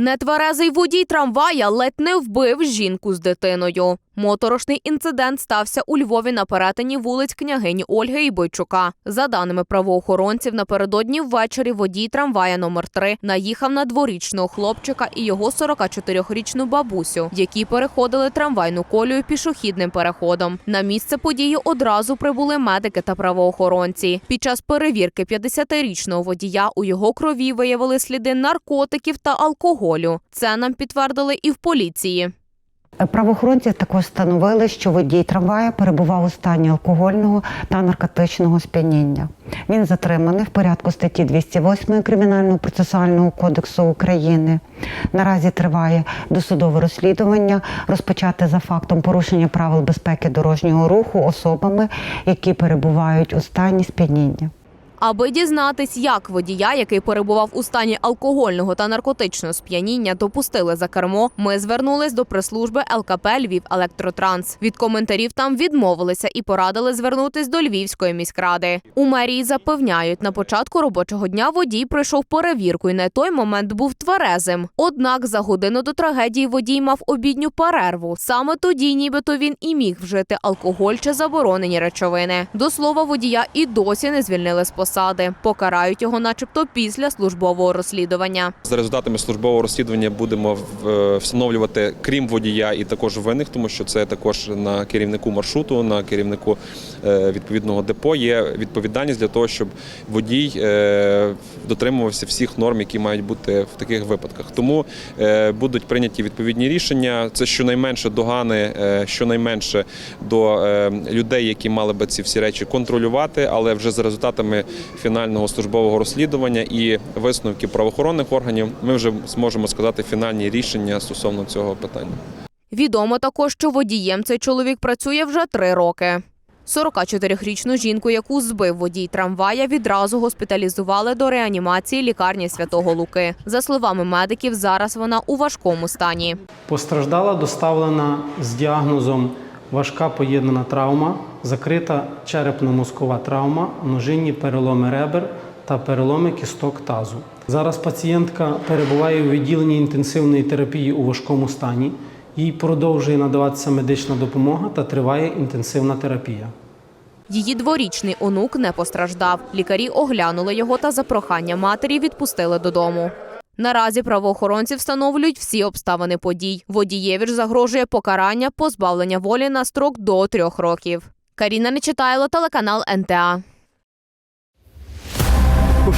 Нетверезий водій трамвая ледь не вбив жінку з дитиною. Моторошний інцидент стався у Львові на перетині вулиць княгині Ольги і Бойчука. За даними правоохоронців, напередодні ввечері водій трамвая номер 3 наїхав на дворічного хлопчика і його 44-річну бабусю, які переходили трамвайну колію пішохідним переходом. На місце події одразу прибули медики та правоохоронці. Під час перевірки 50-річного водія у його крові виявили сліди наркотиків та алкоголю. Це нам підтвердили і в поліції. Правоохоронці також встановили, що водій трамвая перебував у стані алкогольного та наркотичного сп'яніння. Він затриманий в порядку статті 208 Кримінального процесуального кодексу України. Наразі триває досудове розслідування, розпочате за фактом порушення правил безпеки дорожнього руху особами, які перебувають у стані сп'яніння. Аби дізнатись, як водія, який перебував у стані алкогольного та наркотичного сп'яніння, допустили за кермо, ми звернулись до прес-служби ЛКП Львів Електротранс. Від коментарів там відмовилися і порадили звернутись до Львівської міськради. У мерії запевняють, на початку робочого дня водій пройшов перевірку і на той момент був тверезим. Однак за годину до трагедії водій мав обідню перерву. Саме тоді, нібито він і міг вжити алкоголь чи заборонені речовини. До слова, водія і досі не звільнили з посади. Покарають його, начебто, після службового розслідування. За результатами службового розслідування будемо встановлювати, крім водія, і також винних, тому що це також на керівнику маршруту, на керівнику е, відповідного депо є відповідальність для того, щоб водій е, дотримувався всіх норм, які мають бути в таких випадках. Тому е, будуть прийняті відповідні рішення. Це щонайменше догани, е, щонайменше до е, людей, які мали би ці всі речі контролювати, але вже за результатами фінального службового розслідування і висновків правоохоронних органів ми вже зможемо сказати фінальні рішення стосовно цього питання. Відомо також, що водієм цей чоловік працює вже три роки. 44-річну жінку, яку збив водій трамвая, відразу госпіталізували до реанімації лікарні Святого Луки. За словами медиків, зараз вона у важкому стані. Постраждала доставлена з діагнозом важка поєднана травма, закрита черепно-мозкова травма, множинні переломи ребер та переломи кісток тазу. Зараз пацієнтка перебуває у відділенні інтенсивної терапії у важкому стані. Їй продовжує надаватися медична допомога та триває інтенсивна терапія. Її дворічний онук не постраждав. Лікарі оглянули його та за прохання матері відпустили додому. Наразі правоохоронці встановлюють всі обставини подій. Водієві ж загрожує покарання позбавлення волі на строк до трьох років. Каріна Нечитайло, телеканал НТА.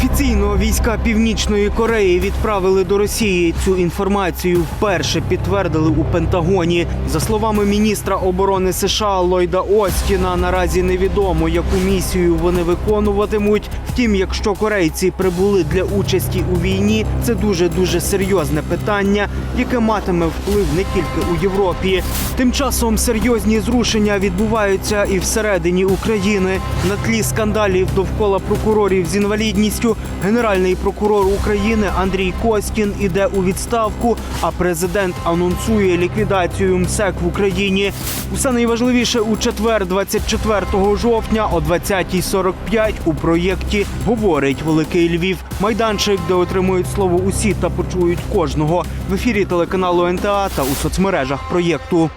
Офіційно війська Північної Кореї відправили до Росії цю інформацію. Вперше підтвердили у Пентагоні. За словами міністра оборони США Ллойда Остіна, наразі невідомо, яку місію вони виконуватимуть. Втім, якщо корейці прибули для участі у війні, це дуже дуже серйозне питання, яке матиме вплив не тільки у Європі. Тим часом серйозні зрушення відбуваються і всередині України на тлі скандалів довкола прокурорів з інвалідністю. Генеральний прокурор України Андрій Костін іде у відставку, а президент анонсує ліквідацію МСЕК в Україні. Усе найважливіше у четвер, 24 жовтня о 20.45 у проєкті говорить Великий Львів. Майданчик, де отримують слово усі та почують кожного в ефірі телеканалу НТА та у соцмережах проєкту.